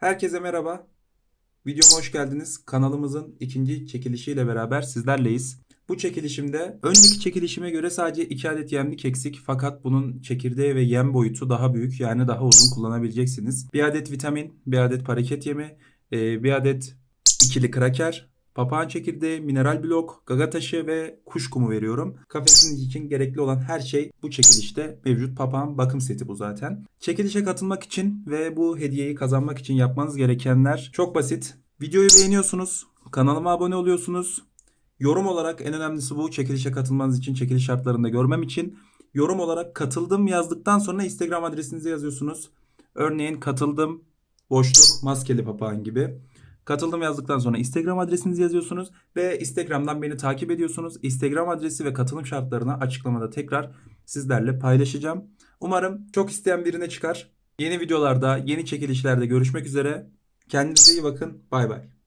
Herkese merhaba. Videoma hoş geldiniz. Kanalımızın ikinci çekilişiyle beraber sizlerleyiz. Bu çekilişimde önceki çekilişime göre sadece 2 adet yemlik eksik fakat bunun çekirdeği ve yem boyutu daha büyük yani daha uzun kullanabileceksiniz. Bir adet vitamin, bir adet hareket yemi, e, bir adet ikili kraker, papağan çekirdeği, mineral blok, gaga taşı ve kuş kumu veriyorum. Kafesiniz için gerekli olan her şey bu çekilişte mevcut. Papağan bakım seti bu zaten. Çekilişe katılmak için ve bu hediyeyi kazanmak için yapmanız gerekenler çok basit. Videoyu beğeniyorsunuz, kanalıma abone oluyorsunuz. Yorum olarak en önemlisi bu çekilişe katılmanız için, çekiliş şartlarında görmem için yorum olarak katıldım yazdıktan sonra Instagram adresinizi yazıyorsunuz. Örneğin katıldım boşluk maskeli papağan gibi. Katıldım yazdıktan sonra Instagram adresinizi yazıyorsunuz ve Instagram'dan beni takip ediyorsunuz. Instagram adresi ve katılım şartlarını açıklamada tekrar sizlerle paylaşacağım. Umarım çok isteyen birine çıkar. Yeni videolarda, yeni çekilişlerde görüşmek üzere. Kendinize iyi bakın. Bay bay.